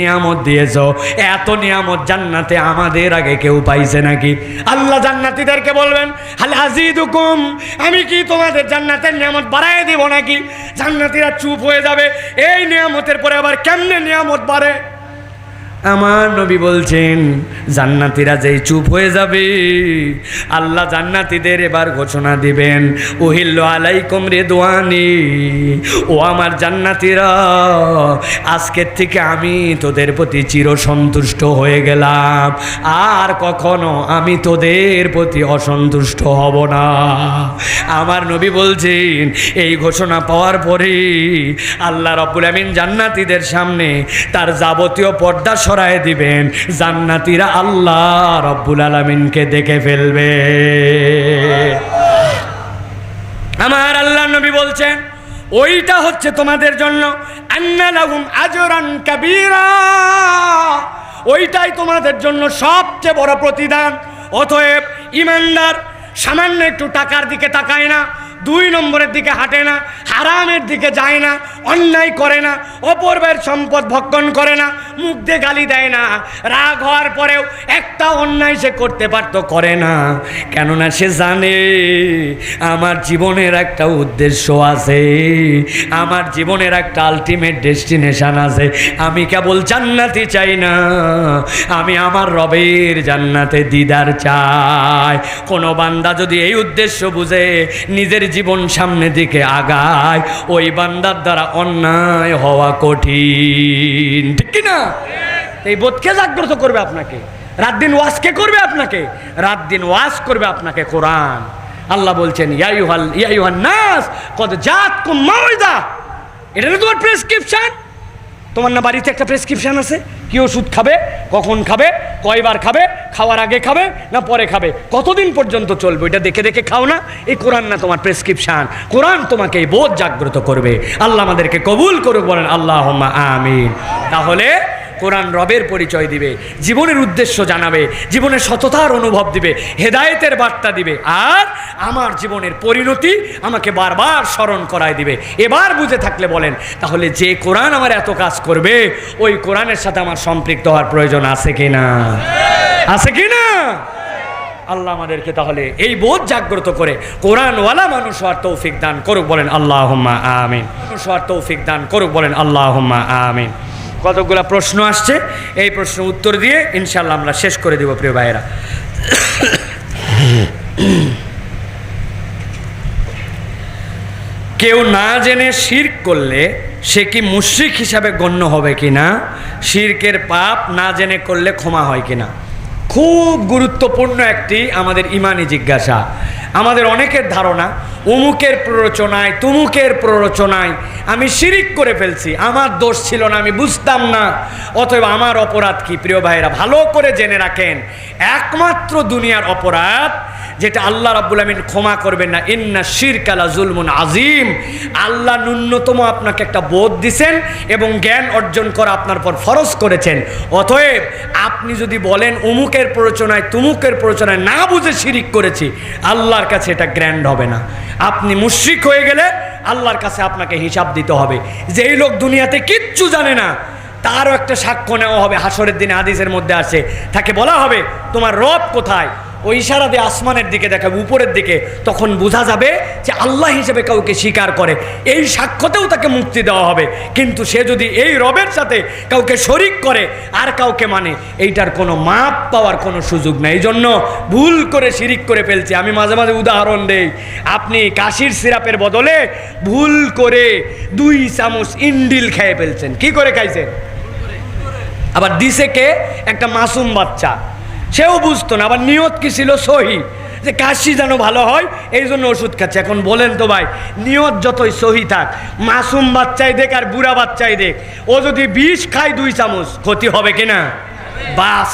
নিয়ামত দিয়েছ। এত নিয়ামত জান্নাতে আমাদের আগে কেউ পাইছে নাকি? আল্লাহ জান্নাতিদেরকে বলবেন, হাল আজিদুকুম আমি কি তোমাদের জান্নাতের নিয়ামত বাড়াই দিব নাকি? জান্নাতিরা চুপ হয়ে যাবে। এই নিয়ামতের পরে আবার কেমনে নিয়ামত বাড়ে? আমার নবী বলছেন, জান্নাতীরা যেই চুপ হয়ে যাবে, আল্লাহ জান্নাতীদের এবার ঘোষণা দিবেন ওহিল্ল আলাইকুম রেদোয়ানি ও আমার জান্নাতীরা আজকের থেকে আমি তোদের প্রতি চির সন্তুষ্ট হয়ে গেলাম, আর কখনো আমি তোদের প্রতি অসন্তুষ্ট হব না। আমার নবী বলছেন, এই ঘোষণা পাওয়ার পরে আল্লাহ রব্বুল আমিন জান্নাতীদের সামনে তার যাবতীয় পর্দা সরায় দিবেন। জান্নাতীরা আল্লাহ রব্বুল আলমিনকে দেখে ফেলবে। আমার আল্লাহ নবী বলছেন, ওইটা হচ্ছে তোমাদের জন্য আজরান কাবীরা। ওইটাই তোমাদের জন্য সবচেয়ে বড় প্রতিদান। অতএব ইমানদার সামান্য একটু টাকার দিকে তাকায় না। দুই নম্বরের দিকে হাঁটে না, হারামের দিকে যায় না, অন্যায় করে না, অপূর্বের সম্পদ ভক্ষণ করে না, মুখ দিয়ে গালি দেয় না। রাগ হওয়ার পরেও একটা অন্যায় সে করতে পারতো করে না। কেননা সে জানে, আমার জীবনের একটা উদ্দেশ্য আছে, আমার জীবনের একটা আলটিমেট ডেস্টিনেশন আছে। আমি কেবল জান্নাতি চাই না, আমি আমার রবের জান্নাতে দিদার চাই। কোনো বান্দা যদি এই উদ্দেশ্য বুঝে, নিজের জীবন সামনে দিকে আগায়, ওই বান্দার দ্বারা অন্যায় হওয়া কঠিন। ঠিক কিনা? এই বোধকে জাগ্রত করবে আপনাকে। রাত দিন ওয়াশকে করবে আপনাকে। রাত দিন ওয়াশ করবে আপনাকে কোরআন। আল্লাহ বলছেন ইয়াইহাল ইয়াইহান নাস কত জাত কুম মাউইদা। এটা তোমার প্রেসক্রিপশন তোমার না বাড়িতে একটা প্রেসক্রিপশান আছে? কি ওষুধ খাবে? কখন খাবে? কয়বার খাবে? খাওয়ার আগে খাবে না পরে খাবে? কতদিন পর্যন্ত চলবে? এটা দেখে দেখে খাও না। এই কোরআন না তোমার প্রেসক্রিপশান কোরআন তোমাকে বোধ জাগ্রত করবে। আল্লাহ আমাদেরকে কবুল করুক, বলেন আল্লাহ আমিন। তাহলে কোরআন রবের পরিচয় দিবে, জীবনের উদ্দেশ্য জানাবে, জীবনের সততার অনুভব দিবে, হেদায়েতের বার্তা দিবে, আর আমার জীবনের পরিণতি আমাকে বারবার স্মরণ করায় দিবে। এবার বুঝে থাকলে বলেন, তাহলে যে কোরআন আমার এত কাজ করবে, ওই কোরআনের সাথে আমার সম্পৃক্ত হওয়ার প্রয়োজন আছে কি না আছে কি না আল্লাহ আমাদেরকে তাহলে এই বোধ জাগ্রত করে কোরআনওয়ালা মানুষ হওয়ার তৌফিক দান করুক বলেন আল্লাহ আমিন। মানুষ হওয়ার তৌফিক দান করুক বলেন আল্লাহ আমিন। কতগুলো প্রশ্ন আসছে? এই প্রশ্ন উত্তর দিয়ে ইনশাল্লাহ আমরা শেষ করে দেব, প্রিয় ভাইয়েরা। কেউ না জেনে শির করলে সে কি মুশ্রিক হিসাবে গণ্য হবে কি না শিরকের পাপ না জেনে করলে ক্ষমা হয় কিনা? খুব গুরুত্বপূর্ণ একটি আমাদের ইমানি জিজ্ঞাসা। আমাদের অনেকের ধারণা অমুকের প্ররোচনায়, তুমুকের প্ররোচনায় আমি শিরিক করে ফেলছি। আমার দোষ ছিল না, আমি বুঝতাম না। অথবা আমার অপরাধ কি? প্রিয় ভাইরা ভালো করে জেনে রাখেন, একমাত্র দুনিয়ার অপরাধ যেটা আল্লাহ রাব্বুল আমিন ক্ষমা করবেন না। ইন্না শিরকালা জুলমুন আজিম আল্লাহ ন্যূনতম আপনাকে একটা বোধ দিছেন এবং জ্ঞান অর্জন করা আপনার পর ফরজ করেছেন। অতএব আপনি যদি বলেন অমুকের প্ররোচনায়, তুমুকের প্ররোচনায় না বুঝে শিরিক করেছি, আল্লাহর কাছে এটা গ্র্যান্ড হবে না। আপনি মুশ্রিক হয়ে গেলে আল্লাহর কাছে আপনাকে হিসাব দিতে হবে। যে এই লোক দুনিয়াতে কিচ্ছু জানে না, তারও একটা সাক্ষ্য নেওয়া হবে। হাসরের দিনে আদিসের মধ্যে আছে। তাকে বলা হবে, তোমার রব কোথায়? ওই ইশারা দিয়ে আসমানের দিকে দেখাবে, উপরের দিকে, তখন বোঝা যাবে যে আল্লাহ হিসেবে কাউকে স্বীকার করে। এই সাক্ষ্যতেও তাকে মুক্তি দেওয়া হবে। কিন্তু সে যদি এই রবের সাথে কাউকে শরিক করে, আর কাউকে মানে এইটার কোনো মাপ পাওয়ার কোনো সুযোগ নেই। এই জন্য ভুল করে শিরিক করে ফেলছে। আমি মাঝে মাঝে উদাহরণ দেই। আপনি কাশির সিরাপের বদলে ভুল করে দুই চামচ ইন্ডিল খেয়ে ফেলছেন। কি করে খাইছেন? আবার দিছে কে? একটা মাসুম বাচ্চা। সেও বুঝতো না, আবার নিয়ত কি ছিল সহি? যে কাশি যেন ভালো হয়, এই জন্য ওষুধ খাচ্ছে। এখন বলেন তো ভাই, নিয়ত যতই সহি থাক, মাসুম বাচ্চাই দেখ আর বুড়া বাচ্চাই দেখ, ও যদি বিষ খায় দুই চামচ, ক্ষতি হবে কিনা বাস,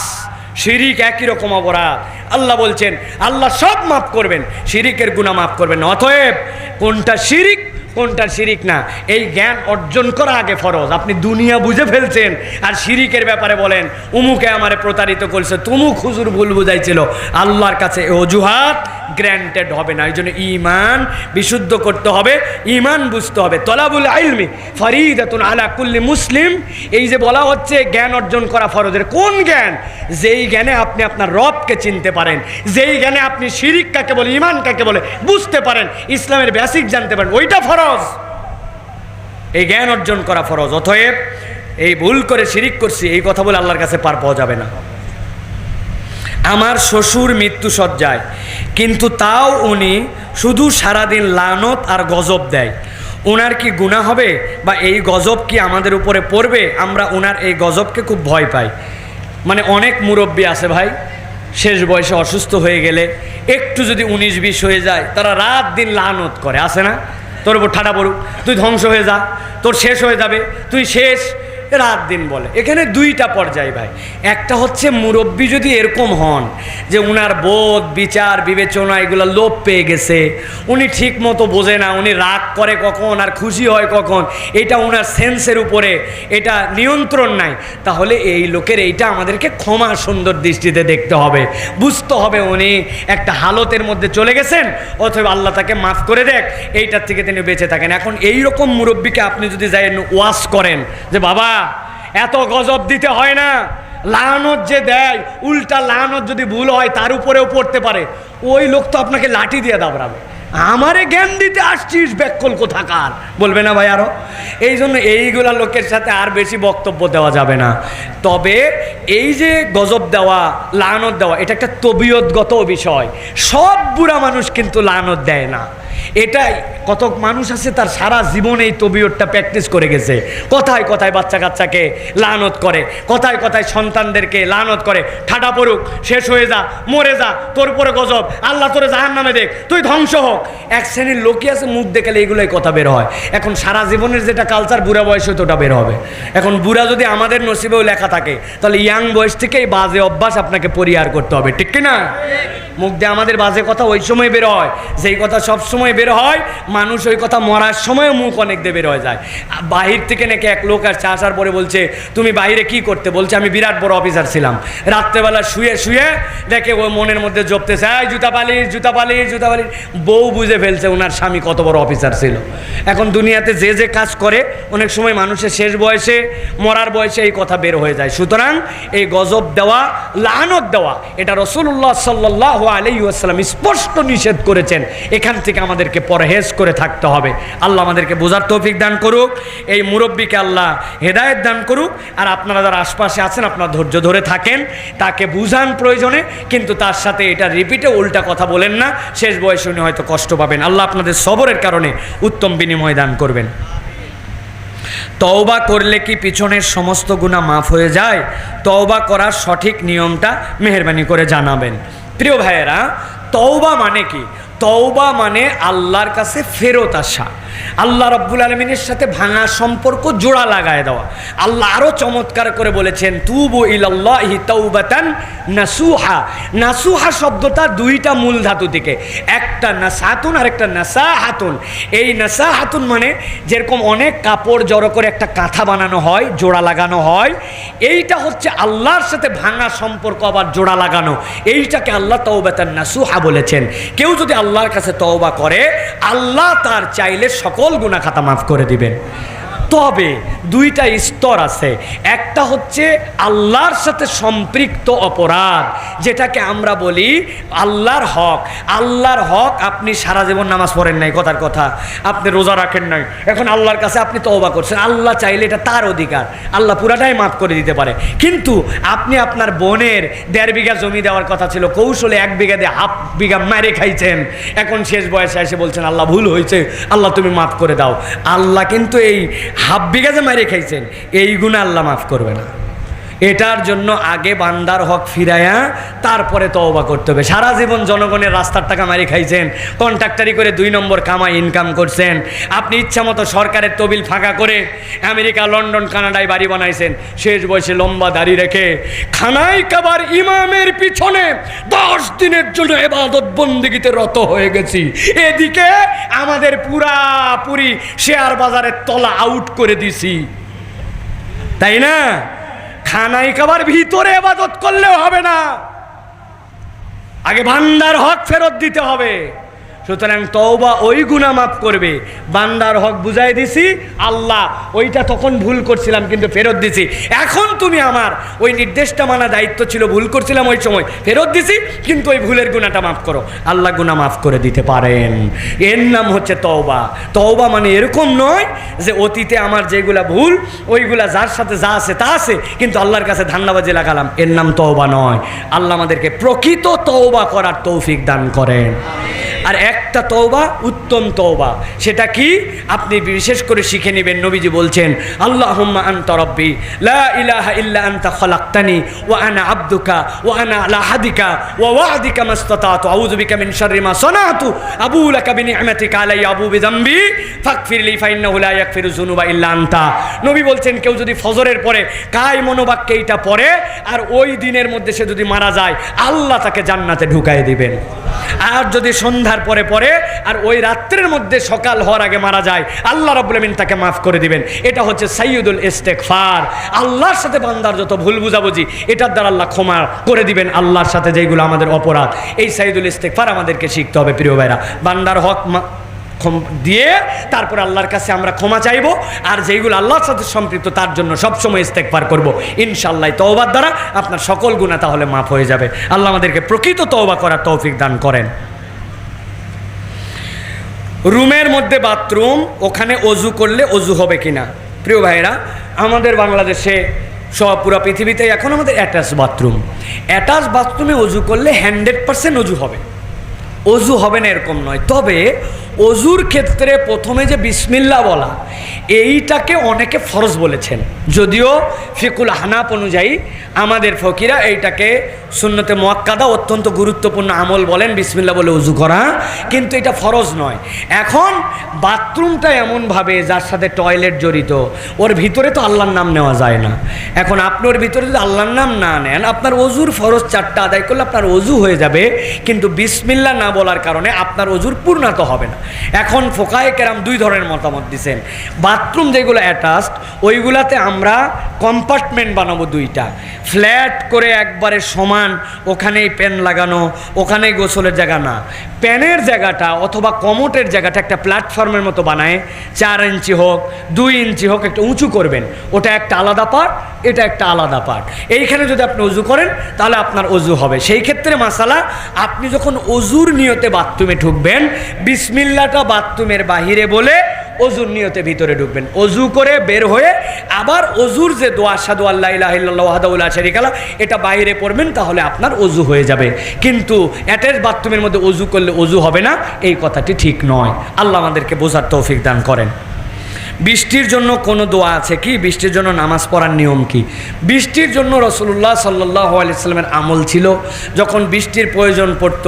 শিরিক একই রকম অপরাধ। আল্লাহ বলছেন, আল্লাহ সব মাফ করবেন, শিরিকের গুণা মাফ করবেন অতএব কোনটা শিরিক কোনটা শিরিক না? এই জ্ঞান অর্জন করা আগে ফরজ। আপনি দুনিয়া বুঝে ফেলছেন আর শিরিকের ব্যাপারে বলেন, উমুকে আমারে প্রতারিত করছে, তুমুক হুজুর ভুল বুঝাইছিল। আল্লাহর কাছে অজুহাত গ্র্যান্টেড হবে না। এই জন্য ইমান বিশুদ্ধ করতে হবে ইমান বুঝতে হবে। তলাবুল আইলমি ফরিদাতুন আলা কুল্লি মুসলিম। এই যে বলা হচ্ছে জ্ঞান অর্জন করা ফরজের, কোন জ্ঞান? যেই জ্ঞানে আপনি আপনার রবকে চিনতে পারেন, যেই জ্ঞানে আপনি শিরিক কাকে বলে ইমান কাকে বলে, বুঝতে পারেন। ইসলামের বেসিক জানতে পারেন। ওইটা ফরজ এই জ্ঞান অর্জন করা ফরজ, অতএব এই ভুল করে শিরিক করছি, এই কথা বলে আল্লাহর কাছে পার পাওয়া যাবে না। আমার শ্বশুর মৃত্যু সজ্জায় কিন্তু তাও উনি শুধু সারাদিন লানত আর গজব দেয়। ওনার কি গুণা হবে বা এই গজব কি আমাদের উপরে পড়বে? আমরা ওনার এই গজবকে খুব ভয় পাই। মানে অনেক মুরব্বী আছে ভাই, শেষ বয়সে অসুস্থ হয়ে গেলে, একটু যদি উনিশ বিশ হয়ে যায়, তারা রাত দিন লানত করে আসে না? তোর ওপর ঠাটা পড়ুক তুই ধ্বংস হয়ে যা তোর শেষ হয়ে যাবে তুই শেষ। রাত দিন বলে। এখানে দুইটা পর্যায় ভাই। একটা হচ্ছে মুরব্বী যদি এরকম হন যে উনার বোধ, বিচার, বিবেচনা এগুলো লোপ পেয়ে গেছে, উনি ঠিক মতো বোঝে না, উনি রাগ করে কখন আর খুশি হয় কখন, এটা উনার সেন্সের উপরে, এটা নিয়ন্ত্রণ নাই, তাহলে এই লোকের এইটা আমাদেরকে ক্ষমা সুন্দর দৃষ্টিতে দেখতে হবে। বুঝতে হবে উনি একটা হালতের মধ্যে চলে গেছেন, অথবা আল্লাহ তাকে মাফ করে দেখ, এইটার থেকে তিনি বেঁচে থাকেন। এখন এই রকম মুরব্বীকে আপনি যদি যাই ওয়াশ করেন, যে বাবা এত গজব দিতে হয় না। লানত যে দেয়, উল্টা লানত যদি ভুল হয়, তার উপরেও পড়তে পারে। ওই লোক তো আপনাকে লাঠি দিয়ে দাবড়াবে। আমারে জ্ঞান দিতে আসছিস ব্যাকল কোথাকার? বলবে না ভাই আরও। এই জন্য এইগুলা লোকের সাথে আর বেশি বক্তব্য দেওয়া যাবে না। তবে এই যে গজব দেওয়া, লানত দেওয়া, এটা একটা তবিয়তগত বিষয় সব বুড়া মানুষ কিন্তু লানত দেয় না। এটাই কত মানুষ আছে তার সারা জীবন এই তবিয়তটা প্র্যাকটিস করে গেছে। কথায় কথায় বাচ্চা কাচ্চাকে লানত করে, কথায় কথায় সন্তানদেরকে লানত করে, ঠাডা পড়ুক, শেষ হয়ে যা, মরে যা, তোর উপরে গজব, আল্লাহ তোরে জাহান নামে দেখ, তুই ধ্বংস হোক। এক শ্রেণির লোকই আছে, মুখ দেখালে এগুলোই কথা বের হয়। এখন সারা জীবনের যেটা কালচার বুড়া বয়সে তো ওটা বের হবে। এখন বুড়া যদি আমাদের নসিবেও লেখা থাকে, তাহলে ইয়াং বয়স থেকেই বাজে অভ্যাস আপনাকে পরিহার করতে হবে, ঠিক কি না মুখ দিয়ে আমাদের বাজে কথা ওই সময় বের হয়। যেই কথা সব সময় বের হয়, মানুষ ওই কথা মরার সময়ও মুখ অনেক দিয়ে বের হয়ে যায়। বাহির থেকে নাকি এক লোক আসছে আসার পরে বলছে, তুমি বাইরে কি করতে? বলছে, আমি বিরাট বড় অফিসার ছিলাম। রাত্রেবেলা শুয়ে শুয়ে দেখে ওই মনের মধ্যে জপতেছে, এই জুতা পালিশ জুতা পালিশ জুতা পালিশ। বউ বুঝে ফেলছে ওনার স্বামী কত বড় অফিসার ছিল। এখন দুনিয়াতে যে যে কাজ করে, অনেক সময় মানুষের শেষ বয়সে, মরার বয়সে এই কথা বের হয়ে যায়। সুতরাং এই গজব দেওয়া, লানত দেওয়া, এটা রসুল্লাহ সাল্লাহ আলাইসাল্লাম স্পষ্ট নিষেধ করেছেন, এখান থেকে আমাদেরকে পরহেজ করে থাকতে হবে। আল্লাহ আমাদেরকে বোঝার তৌফিক দান করুক, এই মুরব্বীকে আল্লাহ হেদায়েত দান করুক, আর আপনারা যারা আশপাশে আছেন, আপনারা ধৈর্য ধরে থাকেন, তাকে বুঝান প্রয়োজনে, কিন্তু তার সাথে এটা রিপিটে উল্টা কথা বলেন না, শেষ বয়সে উনি হয়তো কষ্ট পাবেন। আল্লাহ আপনাদের সবরের কারণে উত্তম বিনিময় দান করবেন। তওবা করলে কি পিছনের সমস্ত গুণা মাফ হয়ে যায়? তওবা করার সঠিক নিয়মটা মেহরবানি করে জানাবেন। প্রিয় ভাইয়েরা তওবা মানে কি? তওবা মানে আল্লাহর কাছে ফেরত আসা। আল্লাহ রব্বুল আলমিনের সাথে ভাঙা সম্পর্ক জোড়া লাগায় দেওয়া। আল্লাহ আরও চমৎকার করে বলেছেন, তুবু ইলাল্লাহি তৌবাতান নাসুহা। নাসুহা শব্দটা দুইটা মূল ধাতু থেকে, একটা নাসাহাতুন আর একটা নাসা হাতুন এই নাসা হাতুন মানে যেরকম অনেক কাপড় জড়ো করে একটা কাঁথা বানানো হয়, জোড়া লাগানো হয়, এইটা হচ্ছে আল্লাহর সাথে ভাঙা সম্পর্ক আবার জোড়া লাগানো। এইটাকে আল্লাহ তৌবাতান নাসুহা বলেছেন। কেউ যদি আল্লাহর কাছে তওবা করে, আল্লাহ তার চাইলে সকল গুণা খাতা মাফ করে দিবেন। তবে দুইটা স্তর আছে। একটা হচ্ছে আল্লাহর সাথে সম্পৃক্ত অপরাধ, যেটাকে আমরা বলি আল্লাহর হক। আল্লাহর হক আপনি সারা জীবন নামাজ পড়েন নাই, কথার কথা। আপনি রোজা রাখেন নাই। এখন আল্লাহর কাছে আপনি তওবা করছেন। আল্লাহ চাইলে এটা তার অধিকার। আল্লাহ পুরাটাই মাফ করে দিতে পারে। কিন্তু আপনি আপনার বোনের দেড় বিঘা জমি দেওয়ার কথা ছিল, কৌশলে এক বিঘা দিয়ে হাফ বিঘা মারে খাইছেন। এখন শেষ বয়সে এসে বলছেন, আল্লাহ ভুল হয়েছে। আল্লাহ তুমি মাফ করে দাও। আল্লাহ কিন্তু এই হাফ বিঘা যে মারে খাইছেন এই গুণে আল্লাহ মাফ করবে না। এটার জন্য আগে বান্দার হক ফিরায়া তারপরে তওবা করতে হবে। সারা জীবন জনগণের রাস্তার টাকা মারি খাইছেন কন্ট্রাক্টারি করে দুই নম্বর কামাই ইনকাম করছেন। আপনি ইচ্ছা মতো সরকারের তবিল ফাঁকা করে আমেরিকা, লন্ডন, কানাডায় বাড়ি বানাইছেন। শেষ বয়সে লম্বা দাড়ি রেখে খানাই কাবার ইমামের পিছনে দশ দিনের জন্য এবাদত বন্দিগিতে রত হয়ে গেছি। এদিকে আমাদের পুরাপুরি শেয়ার বাজারের তলা আউট করে দিছি। তাই না? খানাই খাবার ভিতরে এবাদত করলেও হবে না। আগে বান্দার হক ফেরত দিতে হবে। সুতরাং তওবা ওই গুণা মাফ করবে। বান্দার হক বুঝাই দিছি, আল্লাহ ওইটা তখন ভুল করছিলাম কিন্তু ফেরত দিছি। এখন তুমি আমার ওই নির্দেশটা মানা দায়িত্ব ছিল, ভুল করছিলাম ওই সময়, ফেরত দিছি, কিন্তু ওই ভুলের গুণাটা মাফ করো। আল্লাহ গুণা মাফ করে দিতে পারেন। এর নাম হচ্ছে তওবা। তওবা মানে এরকম নয় যে অতীতে আমার যেগুলা ভুল, ওইগুলা যার সাথে যা আছে তা আছে, কিন্তু আল্লাহর কাছে ধান্নাবাজি লাগালাম। এর নাম তওবা নয়। আল্লাহ আমাদেরকে প্রকৃত তওবা করার তৌফিক দান করেন। আর একটা তওবা, উত্তম তওবা। সেটা কি? আপনি বিশেষ করে শিখে নেবেন, নবীজি বলছেন আল্লাহ আনতা রব্বি, লা ইলাহা ইল্লা আন্তা খলাক্তানি, ওয়া আনা তাকে জান্নাতে ঢুকায় দিবেন। আর যদি সন্ধ্যার পরে পরে আর ওই রাত্রের মধ্যে সকাল হওয়ার আগে মারা যায়, আল্লাহ রাব্বুল তাকে মাফ করে দিবেন। এটা হচ্ছে সাইয়্যিদুল ইস্তেগফার। আল্লাহর সাথে বান্দার যত ভুল বুঝাবুঝি, এটার দ্বারা আল্লাহ ক্ষমা করে দিবেন আল্লাহর সাথে যেগুলো আমাদের অপরাধ। এই সাইয়্যিদুল ইস্তেগফার আমাদেরকে শিখতে হবে প্রিয় ভাইরা। বান্দার হক দিয়ে তারপর আল্লাহর কাছে আমরা ক্ষমা চাইব, আর যেইগুলো আল্লাহর সাথে সম্পৃক্ত তার জন্য সবসময় ইস্তেকবার করব। ইনশাল্লাহ তওবার দ্বারা আপনার সকল গুণা তাহলে মাফ হয়ে যাবে। আল্লাহ আমাদেরকে প্রকৃত তওবা করার তৌফিক দান করেন। রুমের মধ্যে বাথরুম, ওখানে অজু করলে অজু হবে কিনা? প্রিয় ভাইরা, আমাদের বাংলাদেশে সব পুরো পৃথিবীতে এখন আমাদের অ্যাটাচ বাথরুম অ্যাটাচ বাথরুমে অজু করলে হান্ড্রেড পার্সেন্ট অজু হবে। অজু হবে না এরকম নয়। তবে অজুর ক্ষেত্রে প্রথমে যে বিসমিল্লা বলা, এইটাকে অনেকে ফরজ বলেছেন। যদিও ফিকুল হানাপ অনুযায়ী আমাদের ফকিরা এইটাকে শূন্যতে মোয়াক্কাদা অত্যন্ত গুরুত্বপূর্ণ আমল বলেন বিসমিল্লা বলে উজু করা, কিন্তু এটা ফরজ নয়। এখন বাথরুমটা এমনভাবে যার সাথে টয়লেট জড়িত, ওর ভিতরে তো আল্লাহর নাম নেওয়া যায় না। এখন আপনি ওর ভিতরে যদি আল্লাহর নাম না নেন, আপনার অজুর ফরজ চারটা আদায় করলে আপনার অজু হয়ে যাবে, কিন্তু বিসমিল্লা না বলার কারণে আপনার অজুর পূর্ণাত হবে না। এখন ফোকায় কেরাম দুই ধরনের মতামত দিচ্ছেন বাথরুম যেগুলো অ্যাটাচড, ওইগুলাতে আমরা কম্পার্টমেন্ট বানাবো দুইটা। ফ্ল্যাট করে একবারে সমান, ওখানেই প্যান লাগানো, ওখানেই গোসলের জায়গা না। প্যানের জায়গাটা অথবা কমোটের জায়গাটা একটা প্ল্যাটফর্মের মতো বানায়, চার ইঞ্চি হোক, দুই ইঞ্চি হোক, একটু উঁচু করবেন। ওটা একটা আলাদা পার্ট, এটা একটা আলাদা পার্ট। এইখানে যদি আপনি অজু করেন, তাহলে আপনার অজু হবে। সেই ক্ষেত্রে মাসালা, আপনি যখন অজুর নিয়তে বাথরুমে ঢুকবেন, বিসমিল্লাটা বাথরুমের বাহিরে বলে অজুর নিয়তে ভিতরে ঢুকবেন। অজু করে বের হয়ে আবার অজুর যে দোয়া সাদু আল্লাহ ইলাহিল্লাহাদাউল্লাহ শরিকালা এটা বাইরে পড়বেন, তাহলে আপনার অজু হয়ে যাবে। কিন্তু অ্যাটাচ বাথরুমের মধ্যে অজু করলে অজু হবে না, এই কথাটি ঠিক নয়। আল্লাহ আমাদেরকে বোঝার তৌফিক দান করেন। বৃষ্টির জন্য কোনো দোয়া আছে কি বৃষ্টির জন্য নামাজ পড়ার নিয়ম কি বৃষ্টির জন্য রসুল্লাহ সাল্লাহ আলিয়াল্লামের আমল ছিল, যখন বৃষ্টির প্রয়োজন পড়ত,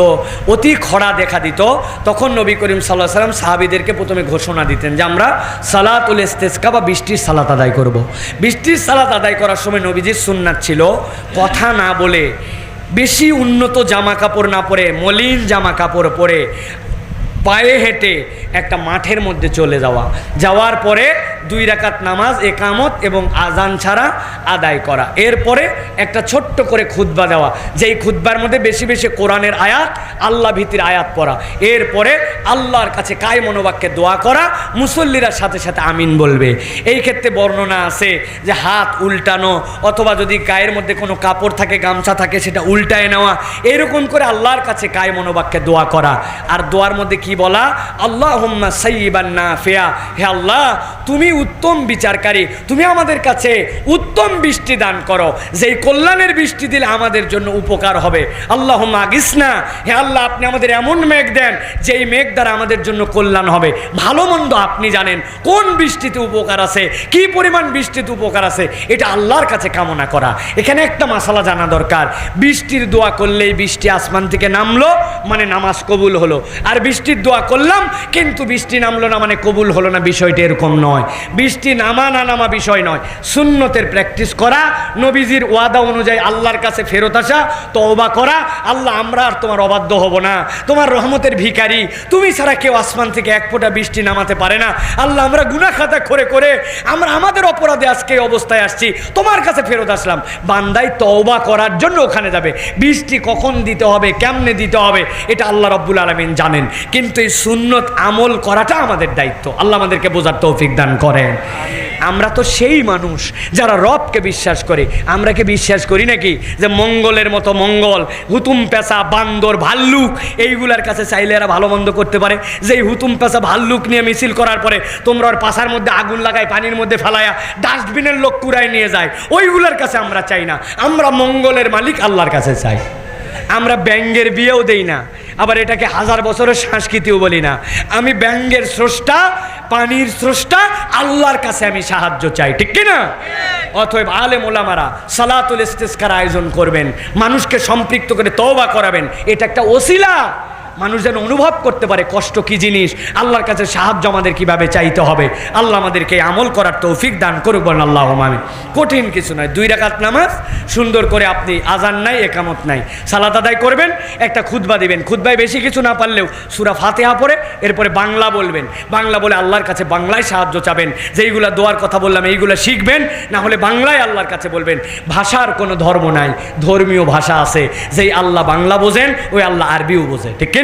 অতি খরা দেখা দিত, তখন নবী করিম সাল্লাহ সাল্লাম সাহাবিদেরকে প্রথমে ঘোষণা দিতেন যে, আমরা সালাতুল ইস্তেস্কা বা বৃষ্টির সালাত আদায় করব। বৃষ্টির সালাত আদায় করার সময় নবীজির সুন্নাত ছিল, কথা না বলে, বেশি উন্নত জামা কাপড় না পরে, মলিন জামা কাপড় পরে পায়ে হেঁটে একটা মাঠের মধ্যে চলে যাওয়া। যাওয়ার পরে দুই রাকাত নামাজ, একামত এবং আজান ছাড়া আদায় করা। এরপরে একটা ছোট্ট করে খুতবা দেওয়া। যেই খুতবার মধ্যে বেশি বেশি কোরআনের আয়াত, আল্লাহ ভীতির আয়াত পড়া। এরপরে আল্লাহর কাছে কায় মনোবাক্যে দোয়া করা, মুসল্লিরা সাথে সাথে আমিন বলবে। এই ক্ষেত্রে বর্ণনা আছে যে হাত উল্টানো অথবা যদি গায়ের মধ্যে কোনো কাপড় থাকে, গামছা থাকে, সেটা উল্টায় নেওয়া। এরকম করে আল্লাহর কাছে কায় মনোবাক্যে দোয়া করা। আর দোয়ার মধ্যে কি বলা? আল্লাহ হুম্মা সাইবান্না ফেয়া হে আল্লাহ, তুমি উত্তম বিচারকারী, তুমি আমাদের কাছে উত্তম বৃষ্টি দান করো। যেই কল্যাণের বৃষ্টি দিলে আমাদের জন্য উপকার হবে। আল্লাহ মাগিস না হে আল্লাহ, আপনি আমাদের এমন মেঘ দেন, যেই মেঘ দ্বারা আমাদের জন্য কল্যাণ হবে। ভালো মন্দ আপনি জানেন, কোন বৃষ্টিতে উপকার আছে, কি পরিমাণ বৃষ্টিতে উপকার আছে, এটা আল্লাহর কাছে কামনা করা। এখানে একটা মশালা জানা দরকার। বৃষ্টির দোয়া করলেই বৃষ্টি আসমান থেকে নামলো মানে নামাজ কবুল হলো। আর বৃষ্টির দোয়া করলাম, কিন্তু বৃষ্টি নামলো না মানে কবুল হলো না, বিষয়টা এরকম নয়। বৃষ্টি নামা না নামা বিষয় নয়। সুন্নতের প্র্যাকটিস করা, নবীজির ওয়াদা অনুযায়ী আল্লাহর কাছে ফেরত আসা, তওবা করা, আল্লাহ আমরা আর তোমার অবাধ্য হব না। তোমার রহমতের ভিখারি, তুমি ছাড়া কেউ আসমান থেকে এক ফোঁটা বৃষ্টি নামাতে পারে না। আল্লাহ আমরা গুনা খাতা করে করে আমরা আমাদের অপরাধে আজকে অবস্থায় আসছি। তোমার কাছে ফেরত আসলাম। বান্দাই তওবা করার জন্য ওখানে যাবে। বৃষ্টি কখন দিতে হবে, কেমনে দিতে হবে, এটা আল্লাহ রব্বুল আলমিন জানেন। কিন্তু এই সুন্নত আমল করাটা আমাদের দায়িত্ব। আল্লাহ আমাদেরকে বোঝার তৌফিক দান করেন। আমরা তো সেই মানুষ যারা রবকে বিশ্বাস করে। আমরা কি বিশ্বাস করি নাকি? যে মঙ্গলের মতো মঙ্গল, হুতুম পেঁচা, বান্দর, ভাল্লুক, এইগুলার কাছে চাইলে এরা ভালো মন্দ করতে পারে। যে এই হুতুম পেঁচা, ভাল্লুক নিয়ে মিছিল করার পরে তোমরা ওর পাশার মধ্যে আগুন লাগায়, পানির মধ্যে ফেলায়া ডাস্টবিনের লোক কুড়ায় নিয়ে যায়। ওইগুলার কাছে আমরা চাই না। আমরা মঙ্গলের মালিক আল্লাহর কাছে চাই। আমরা ব্যাঙ্গের বিয়েও দেই না। আবার এটাকে হাজার বছরের সংস্কৃতিও বলি না। আমি ব্যাঙ্গের স্রষ্টা, পানির স্রষ্টা, আল্লাহর কাছে আমি সাহায্য চাই, ঠিক কিনা অথব আলে মোলামারা সালাতুল ইস্তেস্কার আয়োজন করবেন, মানুষকে সম্পৃক্ত করে তওবা করাবেন, এটা একটা ওসিলা। মানুষ যেন অনুভব করতে পারে কষ্ট কি জিনিস? আল্লাহর কাছে সাহায্য আমাদের কীভাবে চাইতে হবে? আল্লাহ আমাদেরকে আমল করার তৌফিক দান করুক বলেন আল্লাহ আমি কঠিন কিছু নয়। দুই রাকাত নামাজ, সুন্দর করে আপনি আজান নাই, একামত নাই। সালাদ আদায় করবেন, একটা খুতবা দিবেন। খুতবায় বেশি কিছু না পারলেও সুরা ফাতেহা পড়ে, এরপরে বাংলা বলবেন। বাংলা বলে আল্লাহর কাছে বাংলায় সাহায্য চাবেন। যেইগুলো দোয়ার কথা বললাম, এইগুলো শিখবেন, না হলে বাংলায় আল্লাহর কাছে বলবেন। ভাষার কোনো ধর্ম নাই, ধর্মীয় ভাষা আছে। যেই আল্লাহ বাংলা বোঝেন, ওই আল্লাহ আরবিও বোঝে। ঠিক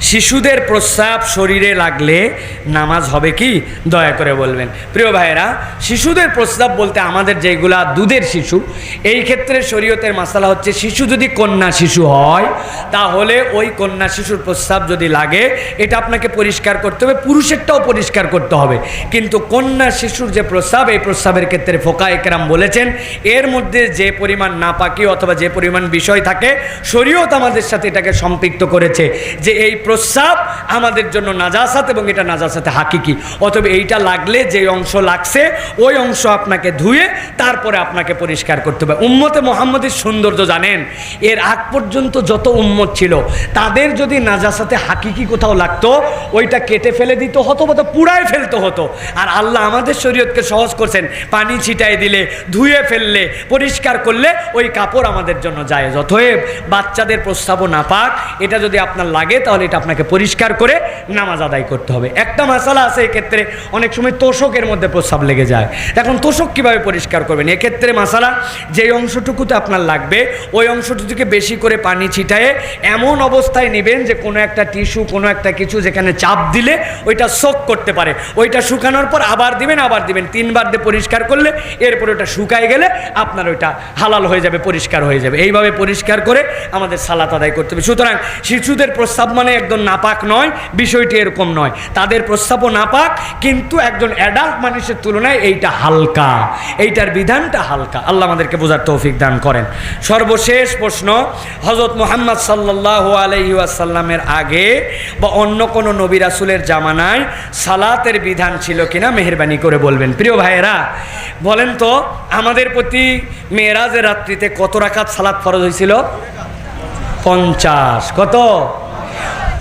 শিশুদের প্রস্রাব শরীরে লাগলে নামাজ হবে কি? দয়া করে বলবেন। প্রিয় ভাইয়েরা, শিশুদের প্রস্রাব বলতে আমাদের যেগুলা দুধের শিশু, এই ক্ষেত্রে শরীয়তের মাসালা হচ্ছে শিশু যদি কন্যা শিশু হয়, তাহলে ওই কন্যা শিশুর প্রস্রাব যদি লাগে, এটা আপনাকে পরিষ্কার করতে হবে, পুরুষেরটাও পরিষ্কার করতে হবে। কিন্তু কন্যা শিশুর যে প্রস্রাব, এই প্রস্রাবের ক্ষেত্রে ফোকা একরাম বলেছেন, এর মধ্যে যে পরিমাণ নাপাকি অথবা যে পরিমাণ বিষয় থাকে, শরীয়ত আমাদের সাথে এটাকে সম্পৃক্ত করেছে যে এই প্রস্রাব আমাদের জন্য নাজাসাত এবং এটা নাজাসাতে হাকিকি। অথবা এইটা লাগলে যে অংশ লাগছে, ওই অংশ আপনাকে ধুয়ে তারপরে আপনাকে পরিষ্কার করতে হবে। উম্মতে মোহাম্মদের সৌন্দর্য জানেন, এর আগ পর্যন্ত যত উম্মত ছিল, তাদের যদি নাজাসাতে হাকিকি কোথাও লাগতো, ওইটা কেটে ফেলে দিত হতো বা তো পুড়ায় ফেলতে হতো। আর আল্লাহ আমাদের শরীয়তকে সহজ করছেন, পানি ছিটাই দিলে, ধুয়ে ফেললে, পরিষ্কার করলে, ওই কাপড় আমাদের জন্য যায় অতএব বাচ্চাদের প্রস্তাবও না পাক এটা যদি আপনার লাগে তাহলে এটা আপনাকে পরিষ্কার করে নামাজ আদায় করতে হবে। একটা মশালা আছে এক্ষেত্রে অনেক সময় তোষকের মধ্যে প্রস্রাব লেগে যায়। এখন তোষক কীভাবে পরিষ্কার করবেন? এক্ষেত্রে মশালা যেই অংশটুকুতে আপনার লাগবে, ওই অংশটুকুকে বেশি করে পানি ছিটায়ে এমন অবস্থায় নেবেন যে কোনো একটা টিস্যু, কোনো একটা কিছু যেখানে চাপ দিলে ওইটা শোক করতে পারে। ওইটা শুকানোর পর আবার দিবেন আবার দিবেন। তিনবার দিয়ে পরিষ্কার করলে এরপর ওটা শুকায় গেলে আপনার ওইটা হালাল হয়ে যাবে, পরিষ্কার হয়ে যাবে। এইভাবে পরিষ্কার করে আমাদের সালাত আদায় করতে হবে। সুতরাং শিশুদের প্রস্তাব মানে একদম নাপাক নয়, বিষয়টি এরকম নয়। তাদের প্রস্তাবও নাপাক, কিন্তু একজন অ্যাডাল্ট মানুষের তুলনায় এইটা হালকা। এইটার বিধানটা হালকা। আল্লাহ আমাদেরকে বোঝার তৌফিক দান করেন। সর্বশেষ প্রশ্ন হজরত মোহাম্মদ সাল্লাহ আলহিউসাল্লামের আগে বা অন্য কোনো নবী রাসুলের জামানায় সালাতের বিধান ছিল কিনা মেহরবানি করে বলবেন। প্রিয় ভাইয়েরা, বলেন তো, আমাদের প্রতি মেয়েরাজের রাত্রিতে কত রাখাত সালাত ফরজ হয়েছিল? পঞ্চাশ। কত?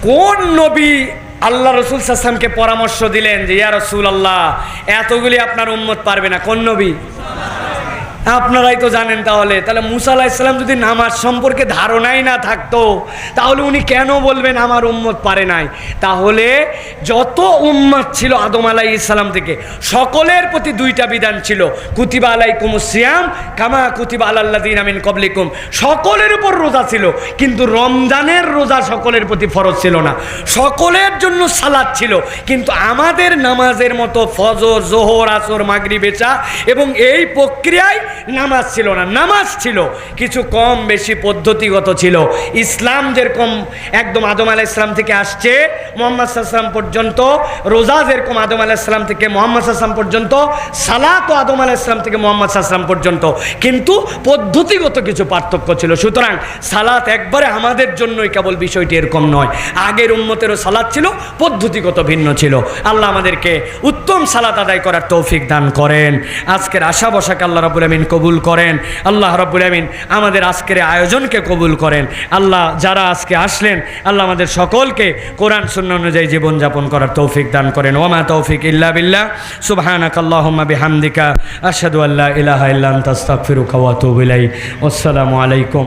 কোন নবী আল্লাহ রসুল সাসলামকে পরামর্শ দিলেন যে, ইয়া রসুল আল্লাহ এতগুলি আপনার উন্মত পারবে না। কোন নবী? আপনারাই তো জানেন তাহলে। তাহলে মুসা আলাহ ইসলাম যদি নামাজ সম্পর্কে ধারণাই না থাকতো, তাহলে উনি কেন বলবেন আমার উম্মত পারে নাই? তাহলে যত উম্মত ছিল আদম আলাই ইসলাম থেকে, সকলের প্রতি দুইটা বিধান ছিল, কুতিবা আলাই কুমুসিয়াম কামা কুতিবা আল্লাদিন আমিন কবলিকুম সকলের উপর রোজা ছিল, কিন্তু রমজানের রোজা সকলের প্রতি ফরজ ছিল না। সকলের জন্য সালাদ ছিল, কিন্তু আমাদের নামাজের মতো ফজর, জোহর, আসর মাগরি বেচা এবং এই প্রক্রিয়ায় নামাজ ছিল না, নামাজ ছিল। কিছু কম বেশি পদ্ধতিগত ছিল। ইসলাম যেরকম একদম আদম আলাহ ইসলাম থেকে আসছে, মোহাম্মদ সাল্লাম পর্যন্ত, রোজা যেরকম আদম আলাহ ইসলাম থেকে মোহাম্মদ সাল্লাম পর্যন্ত, সালাত আদম আলাহ ইসলাম থেকে মোহাম্মদ সাল্লাম পর্যন্ত। কিন্তু পদ্ধতিগত কিছু পার্থক্য ছিল। সুতরাং সালাত একবারে আমাদের জন্যই কেবল বিষয়টি এরকম নয়। আগের উন্মতেরও সালাত ছিল, পদ্ধতিগত ভিন্ন ছিল। আল্লাহ আমাদেরকে উত্তম সালাত আদায় করার তৌফিক দান করেন। আজকের আশা বসাকে আল্লাহ রাবুল আমিন কবুল করেন। আল্লাহ রব্বুল আমিন আমাদের আজকের আয়োজনকে কবুল করেন। আল্লাহ যারা আজকে আসলেন, আল্লাহ আমাদের সকলকে কোরআন শূন্য অনুযায়ী জীবনযাপন করার তৌফিক দান করেন। ওমা তৌফিক ইল্লা বিল্লাহ। সুবহানাক আল্লাহুম্মা বিহামদিকা। আশহাদু আল্লা ইলাহা ইল্লা আনতা, আস্তাগফিরুকা ওয়া আতুবু ইলাইক। আসসালামু আলাইকুম।